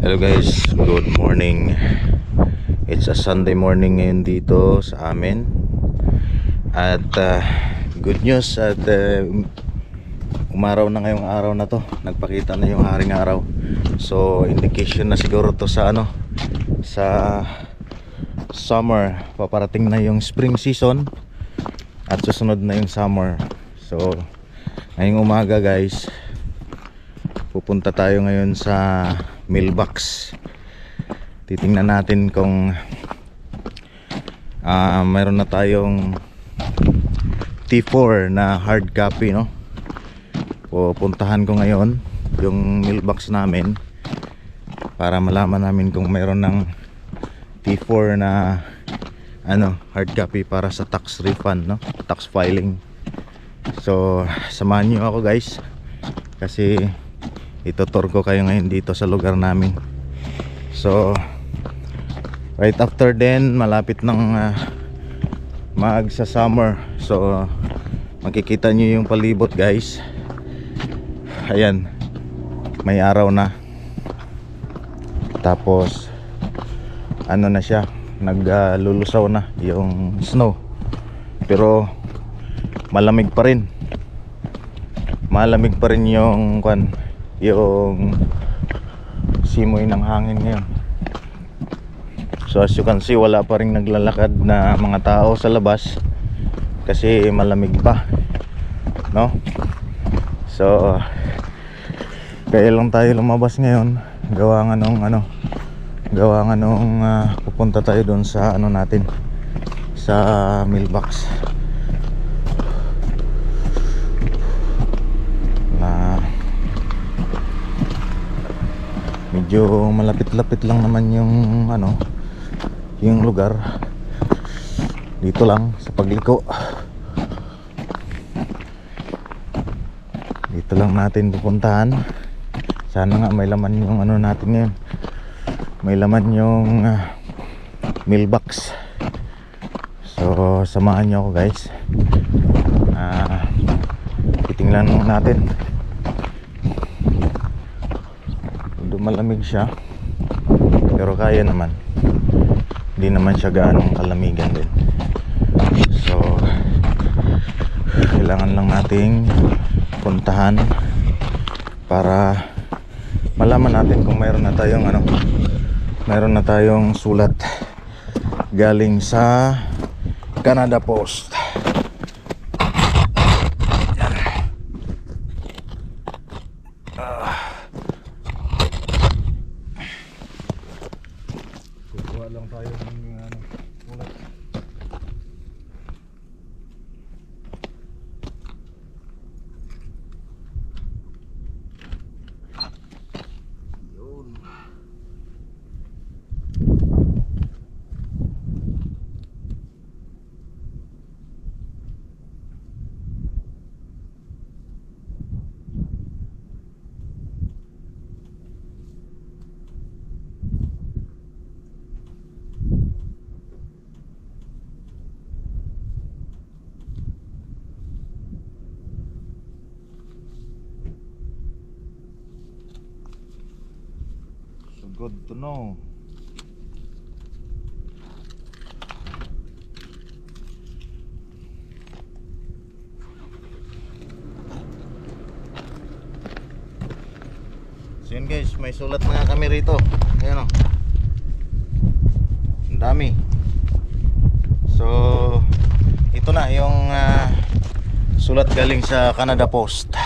Hello guys, good morning. It's a Sunday morning ngayon dito sa amin. At uh, good news at uh, umaraw na ngayong araw na to. Nagpakita na yung haring araw. So indication na siguro to sa ano sa summer. Paparating na yung spring season at susunod na yung summer. So ngayong umaga guys, pupunta tayo ngayon sa mailbox. Titingnan natin kung ah mayroon na tayong T4 na hard copy no? Pupuntahan ko ngayon yung mailbox namin para malaman namin kung mayroon ng T4 na ano hard copy para sa tax refund no? Tax filing. So samahan nyo ako guys kasi itutur ko kayo ngayon dito sa lugar namin. So right after then malapit ng uh, mag sa summer. So makikita nyo yung palibot guys. Ayan may araw na. Tapos ano na siya naglulusaw na yung snow. Pero malamig pa rin. Malamig pa rin yung kwan yung simoy ng hangin ngayon. So as you can see wala pa rin naglalakad na mga tao sa labas kasi malamig pa no? So kaya lang tayo lumabas ngayon. Gawa nga nung ano gawa nga nung ah, pupunta tayo doon sa ano natin sa mailbox na medyo malapit-lapit lang naman yung ano yung lugar. Dito lang sa pagliko. Dito lang natin pupuntahan. Sana nga may laman yung ano natin ngayon. May laman yung ah, mailbox so samahan nyo ako guys. Ah titingnan natin Medyo malamig siya. Pero kaya naman. Hindi naman siya gaanong kalamigan din. So kailangan lang nating puntahan para malaman natin kung mayroon na tayong ano mayroon na tayong sulat galing sa Canada Post. Kukuha lang tayo ng ano, ulat. Yun. So good to know. So yun guys, may sulat na kami rito. Ayan o. Ang dami. So, ito na yung ah, sulat galing sa Canada Post.